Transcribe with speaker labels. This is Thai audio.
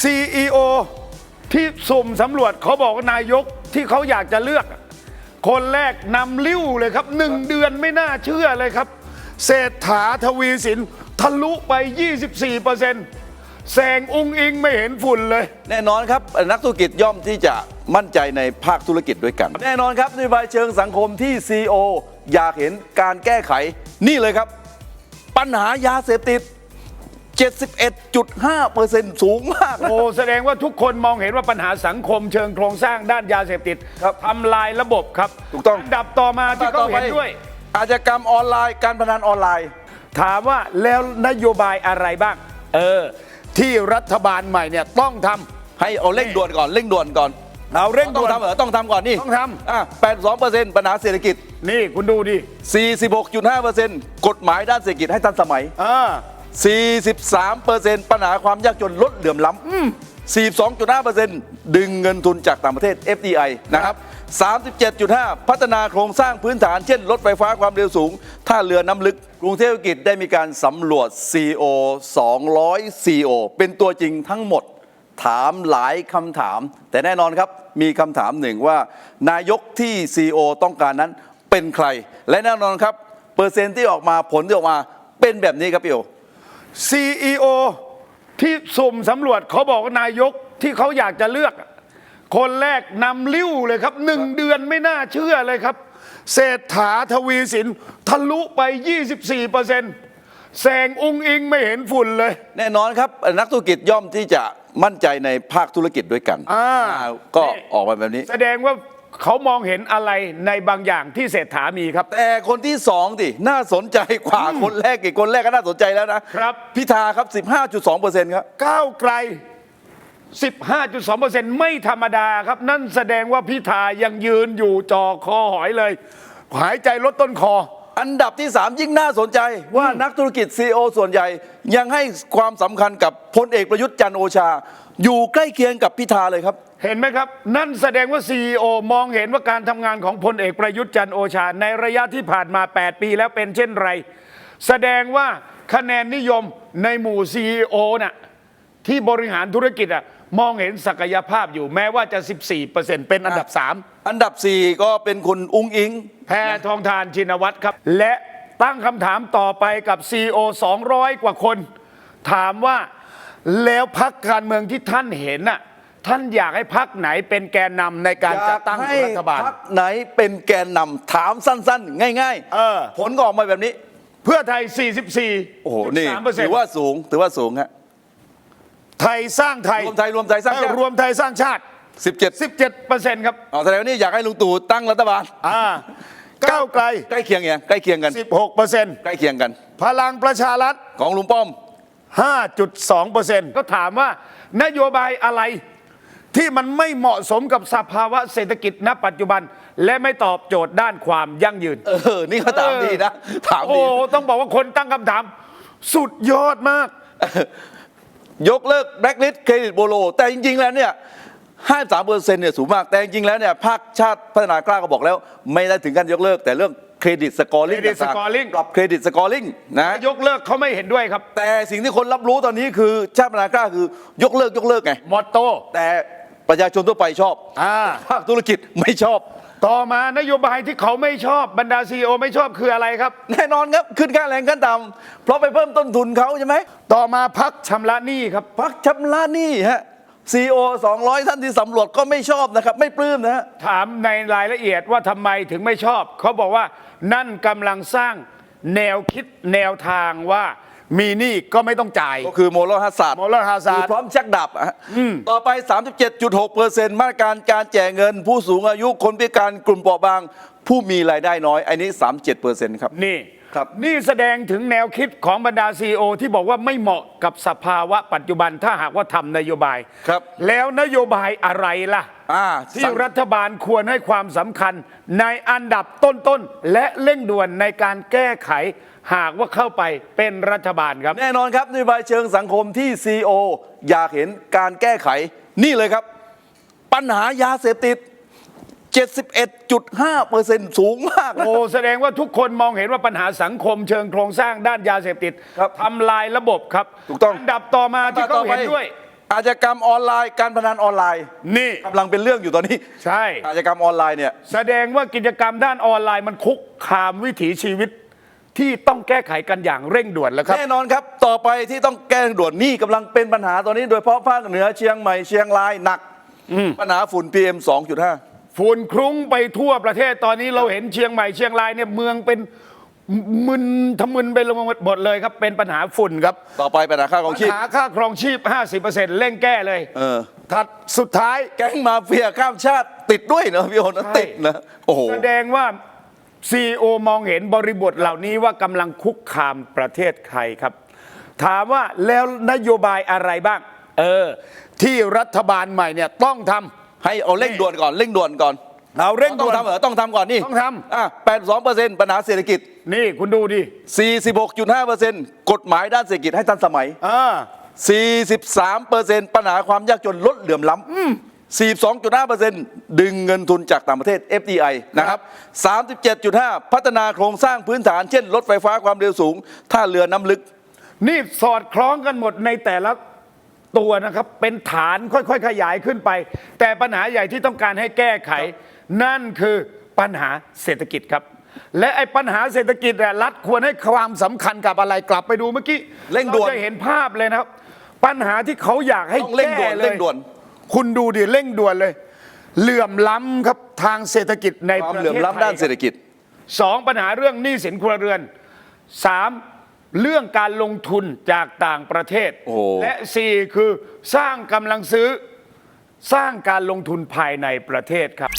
Speaker 1: CEO ที่สุ่มสำรวจเขาบอกว่านายกที่เขาอยากจะเลือก คนแรกนำลิ้วเลยครับหนึ่งเดือนไม่น่าเชื่อเลยครับ เศรษฐาทวีสินทะลุไป 24เปอร์เซ็นต์แซงอุงอิงไม่เห็นฝุ่นเลย
Speaker 2: แน่นอนครับนักธุรกิจย่อมที่จะมั่นใจในภาคธุรกิจด้วยกัน แน่นอนครับนโยบายเชิงสังคมที่ CEO อยากเห็นการแก้ไข นี่เลยครับ ปัญหายาเสพติด 71.5%สูงมากนะ
Speaker 1: โอ้แสดงว่าทุกคนมองเห็นว่าปัญหาสังคมเชิงโครงสร้างด้านยาเสพติด
Speaker 2: ครับ
Speaker 1: ทำลายระบบครับ
Speaker 2: ถูกต้อง
Speaker 1: นดับต่อมาที่เขาเห็นด้วย
Speaker 2: อาชญากรรมออนไลน์การพนันออนไลน์
Speaker 1: ถามว่าแล้วนโยบายอะไรบ้าง เออ ที่รัฐบาลใหม่เนี่ยต้องทำ
Speaker 2: ให้เอาเร่งด่วนก่อนเร่งด่วนก่อน
Speaker 1: เอาเร่ง
Speaker 2: ต้อ
Speaker 1: ด่
Speaker 2: ง
Speaker 1: วน
Speaker 2: ทำเหรอต้องทำก่อนนี่
Speaker 1: ต้องทำ
Speaker 2: อะ82%ปัญหาเศรษฐกิจ
Speaker 1: นี่คุณดูดิ
Speaker 2: 46.5%กฎหมายด้านเศรษฐกิจให้ทันสมัย
Speaker 1: อ่า
Speaker 2: 43%ปัญหาความยากจนลดเหลื่อมล้ำ42.5%ดึงเงินทุนจากต่างประเทศ FDI นะครับ 37.5 พัฒนาโครงสร้างพื้นฐาน เช่น รถไฟฟ้าความเร็วสูง ท่าเรือน้ำลึก กรุงเทพธุรกิจได้มีการสำรวจ CO 200 CO เป็นตัวจริงทั้งหมดถามหลายคำถาม แต่แน่นอนครับมีคำถามหนึ่งว่า นายกที่ CEO ต้องการนั้นเป็นใคร และแน่นอนครับ เปอร์เซ็นต์ที่ออกมาผลที่ออกมาเป็นแบบนี้ครับพี่โอ
Speaker 1: CEO ที่สุ่มสำรวจเขาบอกว่านายกที่เขาอยากจะเลือก คนแรกนำลิ้วเลยครับหนึ่งเดือนไม่น่าเชื่อเลยครับ เศรษฐาทวีสินทะลุไป 24เปอร์เซ็นต์แซงอุงอิงไม่เห็นฝุ่นเลย
Speaker 2: แน่นอนครับนักธุรกิจย่อมที่จะมั่นใจในภาคธุรกิจด้วยกัน
Speaker 1: อ่า
Speaker 2: อ่าก็ออกมาแบบนี้
Speaker 1: แสดงว่า เขามองเห็นอะไรในบางอย่างที่เศรษฐามีครับ
Speaker 2: แต่คนที่สองดิน่าสนใจกว่าคนแรกอีกคนแรกก็น่าสนใจแล้วนะครับ พิธาครับ 15.2%ครับ
Speaker 1: ก้าวไกล 15.2%ไม่ธรรมดาครับ นั่นแสดงว่าพิธายังยืนอยู่จอคอหอยเลย หายใจลดต้นคอ
Speaker 2: อันดับที่ 3 ยิ่งน่าสนใจว่านักธุรกิจ CEO ส่วนใหญ่ยังให้ความสำคัญกับพลเอกประยุทธ์จันทร์โอชา อยู่ใกล้เคียงกับพิธาเลยครับ
Speaker 1: เห็นไหมครับ นั่นแสดงว่า CEO มองเห็นว่าการทำงานของพลเอกประยุทธ์จันทร์โอชา ในระยะที่ผ่านมา 8 ปีแล้วเป็นเช่นไร แสดงว่าคะแนนนิยมในหมู่ CEO น่ะที่บริหารธุรกิจอะมองเห็นศักยภาพอยู่แม้ว่าจะ 14%เป็นอันดับ 3
Speaker 2: อันดับ 4 ก็เป็นคุณอุ้งอิง
Speaker 1: แพทองทานชินวัตรครับ และตั้งคำถามต่อไปกับ CEO 200 กว่าคน ถามว่า แล้วพักการเมืองที่ท่านเห็นน่ะท่านอยากให้พักไหนเป็นแกนนำในการจัดตั้ง
Speaker 2: อยากให้
Speaker 1: รัฐบาล
Speaker 2: พรรคไหนเป็นแกนนำถามสั้นๆ ง่าย
Speaker 1: เออ
Speaker 2: ผลก็ออกมาแบบนี้
Speaker 1: เพื่อไทย 44
Speaker 2: โอ้โห นี่
Speaker 1: 3%
Speaker 2: ถือว่าสูงถือว่าสูงฮะ
Speaker 1: ไทยสร้างไทย
Speaker 2: รวมไทยรวมไทยสร้างชาติ
Speaker 1: เออรวมไทยสร้างชาติ
Speaker 2: 17
Speaker 1: 17%ครับ
Speaker 2: อ๋อแสดงว่านี่อยากให้ลุงตู่ตั้งรัฐบาล
Speaker 1: อ่าก้าวไกล
Speaker 2: ใกล้เคียงไงใกล้เคียงกัน
Speaker 1: 16%
Speaker 2: ใกล้เคียงกัน
Speaker 1: พลังประชารัฐ
Speaker 2: ของลุงป้อม
Speaker 1: 5.2%ก็ถามว่านโยบายอะไรที่มันไม่เหมาะสมกับสภาวะเศรษฐกิจณปัจจุบัน และไม่ตอบโจทย์ด้านความยั่งยืน
Speaker 2: เออ นี่เขาถามดีนะ ถาม
Speaker 1: โอ้
Speaker 2: ดี
Speaker 1: ต้องบอกว่าคนตั้งคำถาม สุดยอดมาก
Speaker 2: ยกเลิกแบล็คลิสเครดิตโบโล แต่จริง ๆ แล้วเนี่ย53เปอร์เซ็นต์เนี่ยสูงมาก แต่จริงๆแล้วเนี่ยภาคชาติพัฒนากล้าก็บอกแล้ว ไม่ได้ถึงขั้นยกเลิกแต่เรื่อง เครดิตสกอร์ลิง
Speaker 1: Credit scoring
Speaker 2: ปรับเครดิตสกอร์ลิงนะ
Speaker 1: ยกเลิกเขาไม่เห็นด้วยครับ
Speaker 2: แต่สิ่งที่คนรับรู้ตอนนี้คือชาติพัฒนากล้าคือยกเลิกยกเลิกไง
Speaker 1: มอตโต้
Speaker 2: แต่ประชาชนทั่วไปชอบ
Speaker 1: อ่า
Speaker 2: ภาคธุรกิจไม่ชอบ
Speaker 1: ต่อมานโยบายที่เขาไม่ชอบบรรดาซีอไม่ชอบคืออะไรครับ
Speaker 2: แน่นอนครับ ขึ้นค่าแรงขั้นต่ำเพราะไปเพิ่มต้นทุนเขาใช่ไหม
Speaker 1: ต่อมาพักชำระหนี้ครับ
Speaker 2: พักชำระหนี้ฮะ ซีโอ200ท่านที่สำรวจก็ไม่ชอบนะครับ ไม่ปลื้มนะฮะ
Speaker 1: ถามในรายละเอียดว่าทำไมถึงไม่ชอบ เขาบอกว่านั่นกำลังสร้างแนวคิดแนวทางว่ามีหนี้ก็ไม่ต้องจ่าย
Speaker 2: ก็คือโมเลฮัสซาด
Speaker 1: moral hazard
Speaker 2: พร้อมชักดับอะฮะต่อไป 37.6เปอร์เซ็นต์มาตรการการแจกเงิน ผู้สูงอายุคนพิการกลุ่มเปราะบาง ผู้มีรายได้น้อย อันนี้ 37เปอร์เซ็นต์ครับ
Speaker 1: นี่
Speaker 2: ครับ
Speaker 1: นี่แสดงถึงแนวคิดของบรรดาซีอที่บอกว่าไม่เหมาะกับสภาวะปัจจุบันถ้าหากว่าทำนโยบาย
Speaker 2: ครับ
Speaker 1: แล้วนโยบายอะไรล่ะ
Speaker 2: อ่า
Speaker 1: ที่รัฐบาลควรให้ความสำคัญในอันดับต้นๆ และเร่งด่วนในการแก้ไข หากว่าเข้าไปเป็นรัฐบาลครับ
Speaker 2: แน่นอนครับนโยบายเชิงสังคมที่ CEO อยากเห็นการแก้ไข นี่เลยครับ ปัญหายาเสพติด 71.5เปอร์เซ็นต์สูงมากนะ
Speaker 1: โอ้แสดงว่าทุกคนมองเห็นว่าปัญหาสังคมเชิงโครงสร้างด้านยาเสพติด
Speaker 2: ครับ
Speaker 1: ทำลายระบบครับ
Speaker 2: ถูกต้อง
Speaker 1: นดับต่อมาที่เขาเห็นด้วย
Speaker 2: อาชญากรรมออนไลน์การพนันออนไลน์
Speaker 1: นี่
Speaker 2: กำลังเป็นเรื่องอยู่ตอนนี้
Speaker 1: ใช่
Speaker 2: อาชญากรรมออนไลน์เนี่ย
Speaker 1: แสดงว่ากิจกรรมด้านออนไลน์มันคุกคามวิถีชีวิต ที่ต้องแก้ไขกันอย่างเร่งด่วนแล้วครับ
Speaker 2: แน่นอนครับ ต่อไปที่ต้องแก้ด่วนนี่กำลังเป็นปัญหาตอนนี้ โดยเฉพาะภาคเหนือเชียงใหม่เชียงรายหนัก ปัญหาฝุ่น PM 2.5
Speaker 1: ฝุ่นคลุ้งไปทั่วประเทศตอนนี้เราเห็นเชียงใหม่เชียงรายเนี่ยเมืองเป็นมึนทะมึนไปลงหมดเลยครับ เป็นปัญหาฝุ่นครับ
Speaker 2: ต่อไปปัญหาค่าของ
Speaker 1: ปัญ
Speaker 2: ชีพ
Speaker 1: หาค่าครองชีพ 50%เร่งแก้เลย
Speaker 2: เออ
Speaker 1: ถัดสุดท้าย
Speaker 2: แก๊งมาเฟียข้ามชาติติดด้วยเนอะพี่โอนะ
Speaker 1: ใช่
Speaker 2: ติดนะโอ้โห
Speaker 1: แสดงว่าซีโอมองเห็นบริบทเหล่านี้ว่ากำลังคุกคามประเทศไทยครับ ถามว่าแล้วนโยบายอะไรบ้าง เออ ที่รัฐบาลใหม่เนี่ยต้องทำ
Speaker 2: ให้เอาเร่งด่วนก่อนเร่งด่วนก่อน
Speaker 1: เอาเร่ง
Speaker 2: ต้อ
Speaker 1: ด่
Speaker 2: ง
Speaker 1: วน
Speaker 2: ทำเหรอต้องทำก่อนนี่
Speaker 1: ต้องทำ
Speaker 2: อะ82เปอร์เซ็นต์ปัญหาเศรษฐกิจ
Speaker 1: นี่คุณดูดิ
Speaker 2: 46.5เปอร์เซ็นต์กฎหมายด้านเศรษฐกิจให้ทันสมัย
Speaker 1: อ่า
Speaker 2: 43เปอร์เซ็นต์ปัญหาความยากจนลดเหลื่อมล้ำ42.5เปอร์เซ็นต์ดึงเงินทุนจากต่างประเทศ FDI นะครับ37.5 พัฒนาโครงสร้างพื้นฐานเช่น รถไฟฟ้าความเร็วสูงท่าเรือน้ำลึก
Speaker 1: นี่สอดคล้องกันหมดในแต่ละ ตัวนะครับ เป็นฐานค่อยๆ ขยายขึ้นไป แต่ปัญหาใหญ่ที่ต้องการให้แก้ไข นั่นคือปัญหาเศรษฐกิจครับ และไอ้ปัญหาเศรษฐกิจเนี่ยรัฐควรให้ความสำคัญกับอะไรกลับไปดูเมื่อกี้
Speaker 2: เร่งด่วนา
Speaker 1: จะเห็นภาพเลยนะครับ ปัญหาที่เขาอยากให้
Speaker 2: ต้องเร่งด่วน
Speaker 1: แก้เลย
Speaker 2: เร่งด่วน
Speaker 1: คุณดูดิเร่งด่วนเลย เหลื่อมล้ำครับทางเศรษฐกิจใน
Speaker 2: ความ
Speaker 1: ประ
Speaker 2: เหลื่อม
Speaker 1: เทศ
Speaker 2: ล้ำด้าน
Speaker 1: ไทย
Speaker 2: เศรษฐกิจ
Speaker 1: สองปัญหาเรื่องหนี้สินครัวเรือนสาม เรื่องการลงทุนจากต่างประเทศ
Speaker 2: โอ้โห
Speaker 1: และสี่คือสร้างกำลังซื้อ สร้างการลงทุนภายในประเทศครับ